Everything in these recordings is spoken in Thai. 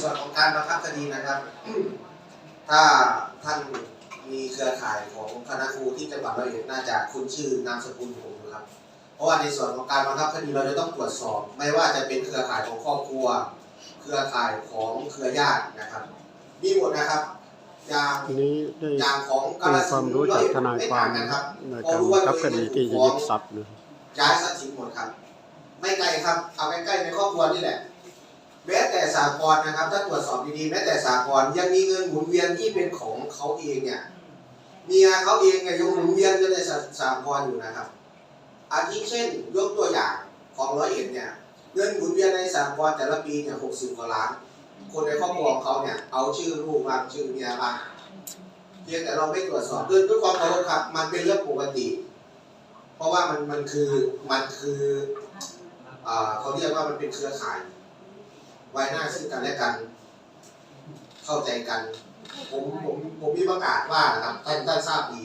ส่วนของการบังคับคดีนะครับ ถ้าท่านมีเครือข่ายของคณะครูที่จังหวัดร้อยเอ็ดน่าจะคุ้นชื่อนามสกุลผมนะครับ เพราะว่าในส่วนของการบังคับคดีเราจะต้องตรวจสอบ ไม่ว่าจะเป็นเครือข่ายของครอบครัว เครือข่ายของเครือญาตินะครับ มีหมดนะครับอย่างทีนี้ได้อย่างของกามีฬคสิวามนธุ์รู้จากทนายความไม่ต่งกันครับในพอการรู้บัว่างคับตัวคเองดีที่จะฟ้อยึงดทรัพย์นะครับย้ายทรัพย์สินหมดครับ ไม่ไกลครับเอาใกล้ๆในครอบครัวนี่แหละ แม้แต่สากลนะครับ ถ้าตรวจสอบดีๆแม้แต่สากลยังมีเงินหมุนเวียนที่เป็นของเขาเองเนี่ยเมียเขาเองเนี่ยยังหมุนเวียนอยู่ในสาสากลอยู่นะครับ อาทิเช่นยกตัวอย่างของร้อยเอ็ดเนี่ยเงินหมุนเวียนในสากลแต่ละปีเนี่ยหกสิบกว่าล้าน คนในครอบครัวของเขาเนี่ยเอาชื่อลูกบ้างชื่อเมียบ้างเพียงแต่เราไม่ตรวจสอบด้วยด้วยความเคารพครับ มันเป็นเรื่องปกติ เพราะว่ามันมันคือมันคือเขาเรียกว่ามันเป็นเครือข่าย ไว้หน้าซึ่งกันและกัน เข้าใจกัน ผมผมผมมีประกาศว่านะครับท่านท่านทราบดี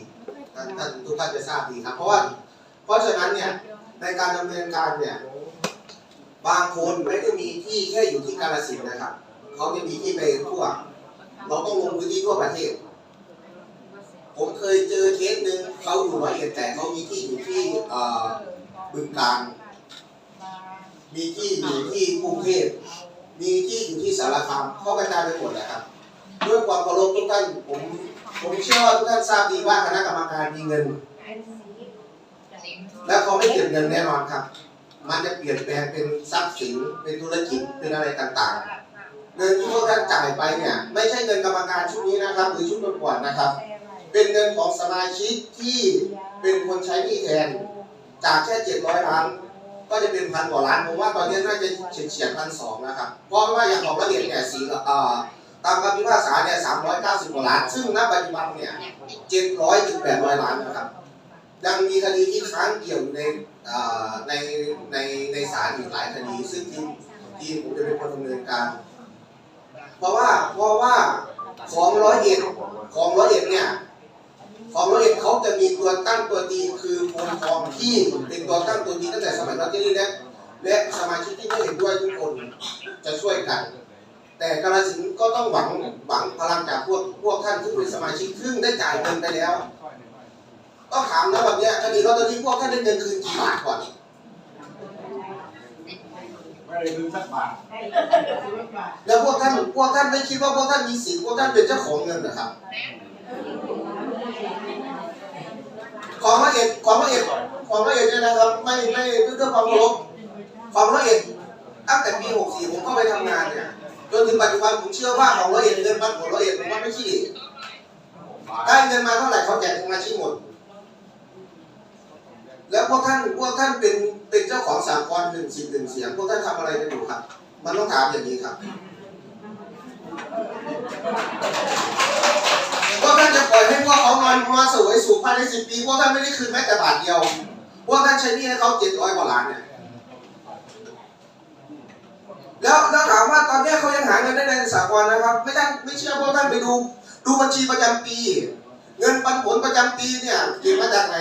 ท่านท่านทุกท่านจะทราบดีครับ เพราะว่าเพราะฉะนั้นเนี่ยในการดำเนินการเนี่ยบางคนไม่ได้มีที่แค่อยู่ที่กาฬสินนะครับเขาจะมีที่ไปทั่ว เราต้องลงพื้นที่ทั่วประเทศ ผมเคยเจอเคสหนึ่งเขาอยู่ร้อยเอ็ดแต่เขามีที่อยู่ที่บึงกาฬมีที่อยู่ที่กรุงเทพ มีที่อยู่ที่สารคามเขากระจายไปหมดเลยครับ ด้วยความเคารพทุกท่านผมผมเชื่อว่าทุกท่านทราบดีว่าคณะกรรมการมีเงิน แล้วเขาไม่เก็บเงินแน่นอนครับ มันจะเปลี่ยนแปลงเป็นทรัพย์สินเป็นธุรกิจเป็นอะไรต่างๆ เงินที่พวกท่านจ่ายไปเนี่ยไม่ใช่เงินกรรมการชุดนี้นะครับ หรือชุดก่อนๆนะครับ เป็นเงินของสมาชิกที่เป็นคนใช้หนี้แทนจากแค่เจ็ดร้อยล้าน ก็จะเป็นพันกว่าล้านผมว่าตอนนี้น่าจะเฉียดเฉียดพันสองนะครับเพราะว่าอย่างของละเอียดเนี่ยสี่เอ่อตามคำพิพากษาเนี่ยสามร้อยเก้าสิบกว่าล้าน ซึ่งณปัจจุบันเนี่ยเจ็ดร้อยถึงแปดร้อยล้านนะครับยังมีคดีที่ค้างเกี่ยวในเอ่อในในในศาลอีกหลายคดี ซึ่งทีมทีมผมจะเป็นคนดำเนินการ เพราะว่าเพราะว่าของร้อยเอ็ดของร้อยเอ็ดเนี่ย ของร้อยเอ็ดเขาจะมีตัวตั้งตัวตีคือโพลทองที่เป็นตัวตั้งตัวตีตั้งแต่สมัยรัชกาลและและสมาชิกที่ไม่เห็นด้วยทุกคนจะช่วยกัน แต่กาลสินธุ์ก็ต้องหวังหวังพลังจากพวกพวกท่านที่เป็นสมาชิกซึ่งได้จ่ายเงินไปแล้วต้องถามนะวันเนี้ยคดีลอตเตอรี่พวกท่านได้เงินคืนกี่บาทก่อนไม่ได้คืนสักบาทแล้วพวกท่านพวกท่านไม่คิดว่าพวกท่านมีสิทธิ์พวกท่านเป็นเจ้าของเงินเหรอครับ ของละเอียดของละเอียดของละเอียดเนี่ยนะครับ ไม่ไม่ด้วยความเคารพของละเอียดตั้งแต่ปี64ผมเข้าไปทำงานเนี่ยจนถึงปัจจุบันผมเชื่อว่าของละเอียดเงินปันของละเอียดผมว่าไม่ขี้ได้เงินมาเท่าไหร่เขาแจกมาชิกหมด แล้วพวกท่านพวกท่านเป็นเป็นเจ้าของสามกรหนึ่งสิบหนึ่งเสียงพวกท่านทำอะไรกันอยู่ครับ มันต้องถามอย่างนี้ครับานมาสวยสุขภายในสิบปีพวกท่านไม่ได้คืนแม้แต่บาทเดียวพวกท่านใช้หนี้ให้เขาเจ็ดร้อยกว่าล้านเนี่ยแล้วแล้วถามว่าตอนนี้เขายังหาเงินได้ในสากลนะครับ ไม่ท่านไม่เชื่อพวกท่านไปดู ดูบัญชีประจำปี เงินปันผลประจำปีเนี่ยเก็บมาจากไหน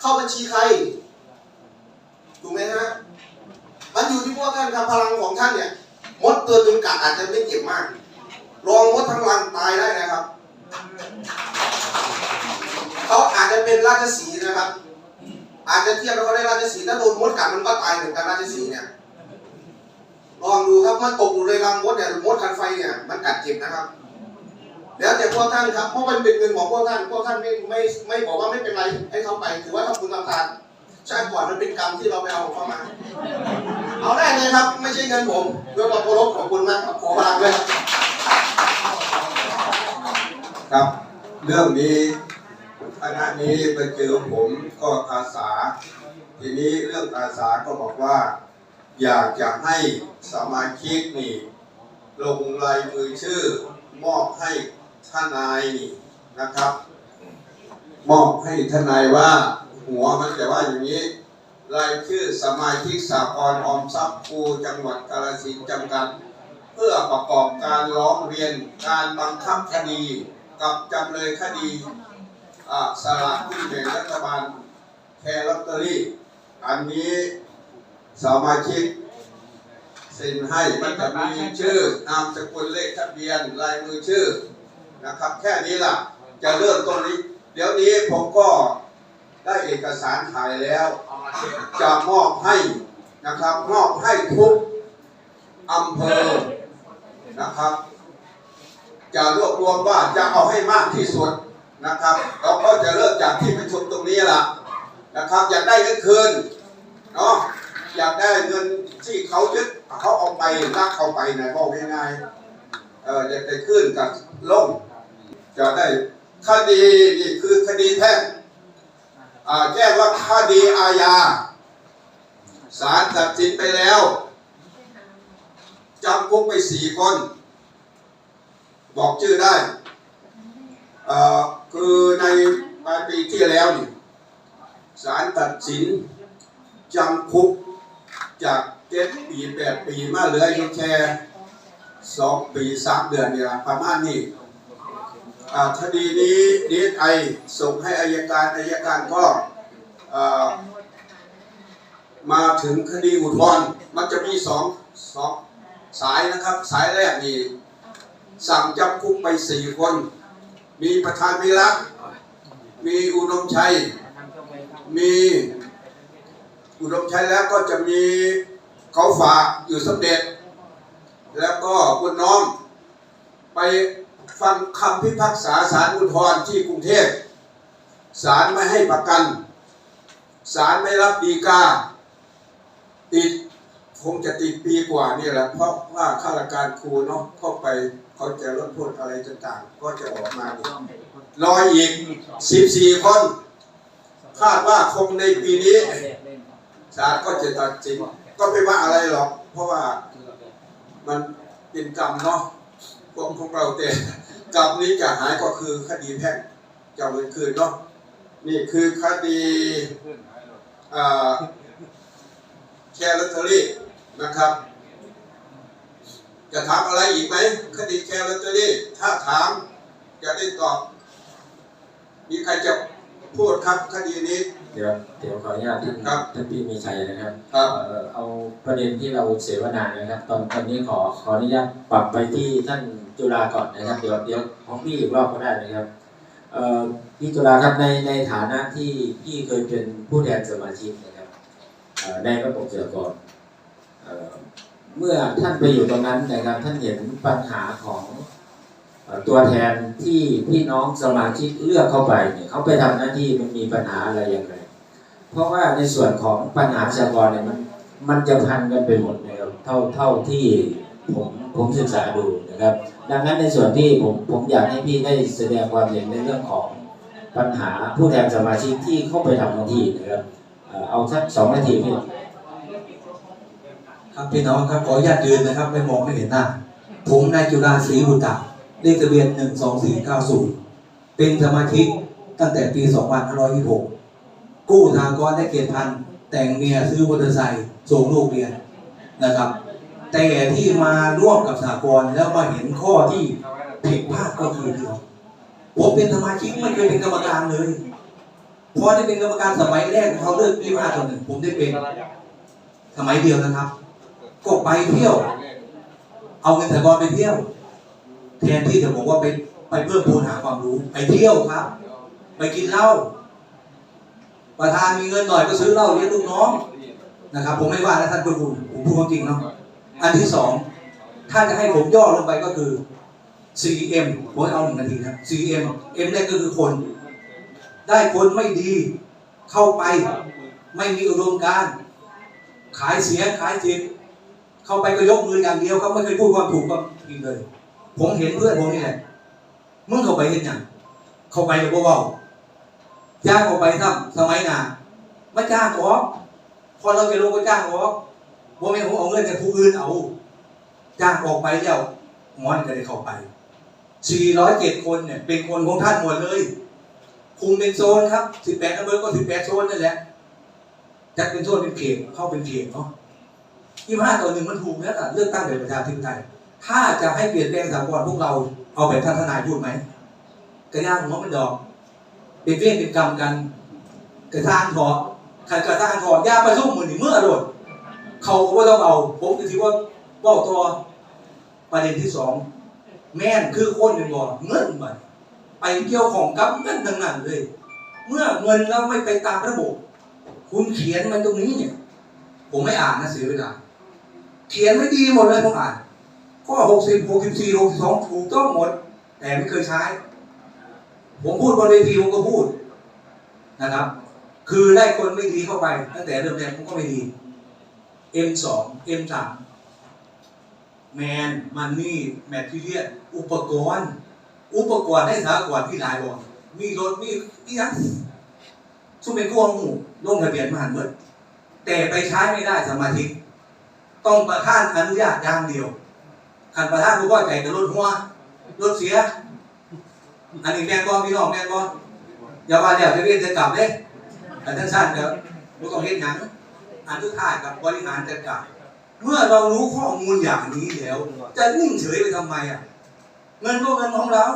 เข้าบัญชีใครถูกไหมฮะมันอยู่ที่พวกท่านครับพลังของท่านเนี่ยมดตัวหนึ่งกัดอาจจะไม่เจ็บมากรองมดทั้งรังตายได้นะครับ จะเป็นราชสีนะครับ อาจจะเทียบแล้วเขาได้ราชสีถ้าโดนมดกัดมันก็ตายเหมือนกันราชสีเนี่ยลองดูครับมันตกอยู่ในรังมดเนี่ยมดคันไฟเนี่ยมันกัดเจ็บนะครับ แล้วแต่พวกท่านครับเพราะมันเป็นเงินของพวกท่านพวกท่านไม่ไม่ไม่บอกว่าไม่เป็นไรให้เขาไปถือว่าทำบุญทำทานชาติก่อนมันเป็นกรรมที่เราไปเอาเข้ามา เอาได้เลยครับ ไม่ใช่เงินผมด้วยความเคารพขอบคุณมากครับขอพลังด้วยครับ เรื่องนี้ คณะนี้ไปเจอผมก็อาสา ทีนี้เรื่องอาสาก็บอกว่า อยากจะให้สมาชิกนี่ ลงลายมือชื่อ มอบให้ทนายนี่นะครับ มอบให้ทนายว่า หัวมันจะว่าอย่างนี้รายชื่อสมาชิกสากลออมทรัพย์ครูจังหวัดกาฬสินธุ์จำกัด เพื่อประกอบการร้องเรียนการบังคับคดี กับจำเลยคดี สลากที่แบ่งรัฐบาลแคร์ลอตเตอรี่ อันนี้สมาชิกเซ็นให้มันจะมีชื่อนามสกุลเลขทะเบียนลายมือชื่อนะครับ แค่นี้ล่ะ จะเริ่มตรงนี้ เดี๋ยวนี้ผมก็ได้เอกสารถ่ายแล้ว จะมอบให้นะครับมอบให้ทุกอำเภอนะครับ จะรวบรวมว่าจะเอาให้มากที่สุด นะครับ เราก็จะเริ่มจากที่ประชุมตรงนี้ล่ะนะครับ อยากได้เงินคืนเนาะอยากได้เงินที่เขายึดเขาเอาไปลักเอาไปนะบอกง่ายๆเอออยากได้ขึ้นกับล่มจะได้คดีนี่คือคดีแพ่งแจ้งว่าคดีอาญาศาลตัดสินไปแล้วจำคุกไปสี่คน บอกชื่อได้เออ คือในปลายปีที่แล้วนี่ศาลตัดสินจำคุกจากเจ็ดปีแปดปีมาเหลืออยู่แค่สองปีสามเดือนเนี่ยประมาณนี้คดีนี้ดีไอส่งให้อายการอายการก็มาถึงคดีอุทธรณ์มันจะมีสองสองสายนะครับ สายแรกนี่สั่งจำคุกไปสี่คน มีประธานวิรักมีอุดมชัย มีอุดมชัยแล้วก็จะมีเขาฝากอยู่สมเด็จ แล้วก็คุณน้อมไปฟังคำพิพากษาศาลอุทธรณ์ที่กรุงเทพศาลไม่ให้ประกันศาลไม่รับดีกาติดคงจะติดปีกว่านี่แหละ เพราะว่าข้าราชการครูเนาะเข้าไป เขาจะลดโทษอะไรต่างๆ ก็จะออกมาอีกรออีก 14 คน คาดว่าคงในปีนี้ศาลก็จะตัดสินก็ไม่ว่าอะไรหรอก เพราะว่ามันเป็นกรรมเนาะพวกของเราแต่กรรมนี้จะหายก็คือคดีแพ่งจะเงินคืนเนาะนี่คือคดีแชร์ลอตเตอรี่นะครับ จะถามอะไรอีกไหมคดีแชร์ลอตเตอรี่ถ้าถามจะได้ตอบ มีใครจะพูดครับคดีนี้ เดี๋ยวเดี๋ยวขออนุญาตท่านครับท่านพี่มีชัยนะครับครับเอ่อเอาประเด็นที่เราเสวนานะครับ ตอนตอนนี้ขอขออนุญาตปรับไปที่ท่านจุฬาก่อนนะครับ เดี๋ยวเดี๋ยวของพี่อีกรอบก็ได้นะครับเอ่อพี่จุฬาครับในในฐานะที่พี่เคยเป็นผู้แทนสมาชิกนะครับเอ่อในระบบเสือกร เมื่อท่านไปอยู่ตรงนั้นนะครับท่านเห็นปัญหาของตัวแทนที่พี่น้องสมาชิกเลือกเข้าไปเนี่ยเขาไปทำหน้าที่มันมีปัญหาอะไรอย่างไรเพราะว่าในส่วนของปัญหาสากลเนี่ยมันมันจะพันกันไปหมดนะครับเท่าเท่าที่ผมผมศึกษาดูนะครับ ดังนั้นในส่วนที่ผมผมอยากให้พี่ได้แสดงความเห็นในเรื่องของปัญหาผู้แทนสมาชิกที่เข้าไปทำหน้าที่นะครับเอ่อเอาสักสองนาทีพี่ ครับพี่น้องครับขออนุญาตยืนนะครับ ไม่มองไม่เห็นหน้า ผมนายจุฬาศรีบุตตะเลขทะเบียน12490เป็นสมาชิกตั้งแต่ปี2526กู้ทางกรได้เกียรติพันธ์แต่งเมียซื้อมอเตอร์ไซค์ส่งลูกเรียนนะครับ แต่ที่มาร่วมกับสากลแล้วมาเห็นข้อที่ผิดพลาดก็คือพี่น้องผมเป็นสมาชิกไม่เคยเป็นกรรมการเลยพอได้เป็นกรรมการสมัยแรกเขาเลือกยี่ห้าต่อหนึ่งผมได้เป็นสมัยเดียวนะครับ ก็ไปเที่ยว เอาเงินสากลไปเที่ยว แทนที่จะบอกว่าไปไปเพิ่มพูนหาความรู้ ไปเที่ยวครับ ไปกินเหล้าประธานมีเงินหน่อยก็ซื้อเหล้าเลี้ยงลูกน้องนะครับ ผมไม่ว่านะท่านผู้บุญผมพูดความจริงเนาะอันที่สองถ้าจะให้ผมย่อลงไปก็คือ CM ผมเอาหนึ่งนาทีครับ CM M แรกก็คือคน ได้คนไม่ดีเข้าไป ไม่มีอุดมการณ์ขายเสียขายสิทธิ์ เข้าไปก็ยกมืออย่างเดียวเขาไม่เคยพูดความถูกความผิดเลย ผมเห็นเพื่อนผมนี่แหละมึงเข้าไปเห็นย่างเข้าไปหรือเบาๆจ้างเข้าไปทำสมัยหนามาจ้างออกพอเราจะลงก็จ้างออกว่าไม่ผมเอาเงินจากผู้อื่นเอา จ้างออกไปแล้วหมอนก็ได้เข้าไป 407 คนเนี่ย เป็นคนของท่านหมดเลยคุมเป็นโซนครับ 18อำเภอก็18โซนนั่นแหละจัดเป็นโซนเป็นเขตเข้าเป็นเขตเนาะ ยี่ห้าต่อหนึ่งมันถูกแล้วล่ะเลือกตั้งแบบประชาธิปไตยถ้าจะให้เปลี่ยนแปลงสากลพวกเราเอาแบบท่านทนายพูดไหมกระย่างหัวมันดอก เป็นเวรเป็นกรรมกัน กระทางถอขันกระทางถอย่าไปสู้มือหนีเมื่อโดดเขาก็ว่าต้องเอาผมก็ถือว่าบอกตัวประเด็นที่สองแม่นคือคนหนึ่งบอเงินบัดไปเกี่ยวของกับเงินทั้งนั้นเลย เมื่อเงินเราไม่ไปตามระบบ คุณเขียนมันตรงนี้เนี่ย ผมไม่อ่านนะเสียเวลา เขียนไม่ดีหมดเลยผมอ่านข้อหกสิบหกสิบสี่หกสิบสองถูกต้องหมด แต่ไม่เคยใช้ ผมพูดบนเวทีผมก็พูดนะครับ คือได้คนไม่ดีเข้าไป ตั้งแต่เริ่มแรกผมก็ไม่ดี M2 M3 แมนมันนี่แมททีเรียลอุปกรณ์ อุปกรณ์ให้สากรณ์ที่หลายบ่มีรถมีอีหยังซุ่มเป็นกู้หูลงทะเบียนมาหันเบิดแต่ไปใช้ไม่ได้สมาธิ ต้องประท่านอนุญาตอย่างเดียวขันประท่านผู้ว่าใจกับรถหัวรถเสีย อันนี้แม่นบ่พี่น้องแม่นบ่อย่าว่าเดี๋ยวจะเรียนจะกลับเด้แต่ท่านสั้นเดี๋ยวบ่ต้องเฮ็ดหยังอันทุกท่ายกับบริหารจัดการเมื่อเรารู้ข้อมูลอย่างนี้แล้ว จะนิ่งเฉยไปทำไมอะเงินก็เงินของเรา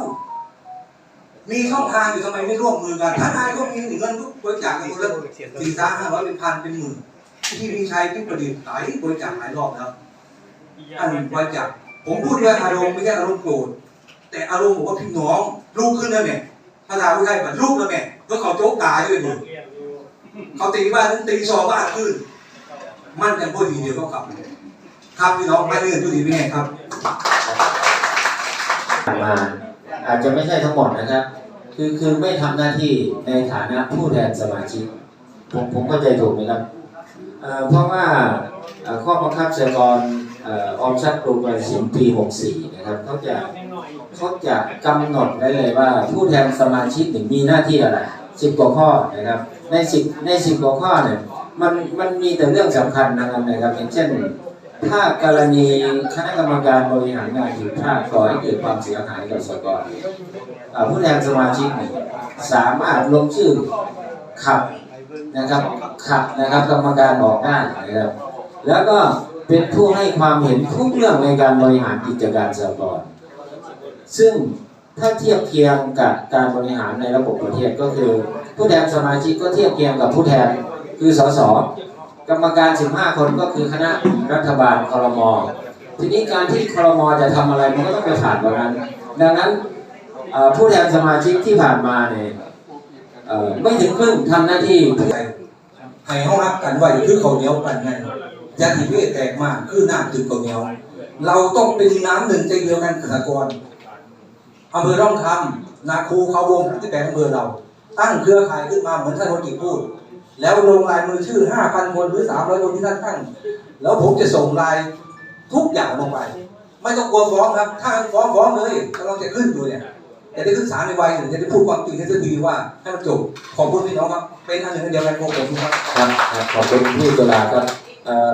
มีช่องทางอยู่ทำไมไม่ร่วมมือกันถ้านายก็มีเงินทุกบริจาคกันคนละสี่สามห้าร้อยเป็นพันเป็นหมื่น ที่มีชัยที่ประดิษฐ์หลายบริจาคหลายรอบแล้วท่านบริจาคผมพูดด้วยอารมณ์ไม่ใช่อารมณ์โกรธแต่อารมณ์บอกว่าพี่น้องลูกขึ้นแล้วแม่ภาษาผู้ไทยแบบลูกแล้วแม่แล้วเขาโจ๊กตายด้วยอยู่เขาตีบ้านนั้นตีซอบ้านขึ้น มันยังพูดดีเดียวก็ขับครับพี่น้องไม่เลื่อนทุกทีไม่ไงครับมาอาจจะไม่ใช่ทั้งหมดนะครับ คือคือไม่ทำหน้าที่ในฐานะผู้แทนสมาชิกผมผมเข้าใจถูกไหมครับ เพราะว่าข้อบังคับสากลออมทรัพย์กรมการสินปี 64 นะครับเขาจะเขาจะกำหนดได้เลยว่าผู้แทนสมาชิกหนึ่งมีหน้าที่อะไรสิบกว่าข้อนะครับในสิบในสิบกว่าข้อเนี่ยมันมันมีแต่เรื่องสำคัญนะครับนะครับอย่างเช่น ถ้ากรณีคณะกรรมการบริหารงานผิดพลาดก่อให้เกิดความเสียหายกับสกอผู้แทนสมาชิกเนี่ยสามารถลงชื่อขับ นะครับขับนะครับกรรมการออกได้นะครับ แล้วก็เป็นผู้ให้ความเห็นทุกเรื่องในการบริหารกิจการสกลซึ่งถ้าเทียบเคียงกับการบริหารในระบบประเทศก็คือ ผู้แทนสมาชิกก็เทียบเคียงกับผู้แทนคือสสกรรมการ 15 คนก็คือคณะรัฐบาลครมทีนี้การที่ครมจะทำอะไรมันก็ต้องไปผ่านตรงนั้น ดังนั้นผู้แทนสมาชิกที่ผ่านมาเนี่ย ไม่ถึงครึ่งทำหน้าที่ให้เขารักกันไว้คือเขาเหนียวกันไงยาติเพศแตกมากคือน้ำถึงเขาเหนียว เราต้องเป็นน้ำหนึ่งใจเดียวกันกับสากลอำเภอร่องคำนาคูเขาวงที่แปลงอำเภอเรา ตั้งเครือข่ายขึ้นมาเหมือนท่านคนกิพูด แล้วลงลายมือชื่อ5,000คนหรือ300คนที่ท่านตั้ง แล้วผมจะส่งลายทุกอย่างลงไป ไม่ต้องกลัวฟ้องครับ ถ้าฟ้องฟ้องเลยเราจะขึ้นอยู่เนี่ย จะได้ศึกษาในวัยหนึ่งจะได้พูดความจริงให้สักทีว่าให้มันจบขอบคุณพี่น้องครับเป็นอันหนึ่งอันเดียวกันของผมครับครับครับขอบคุณพี่ตุลาครับเอ่อ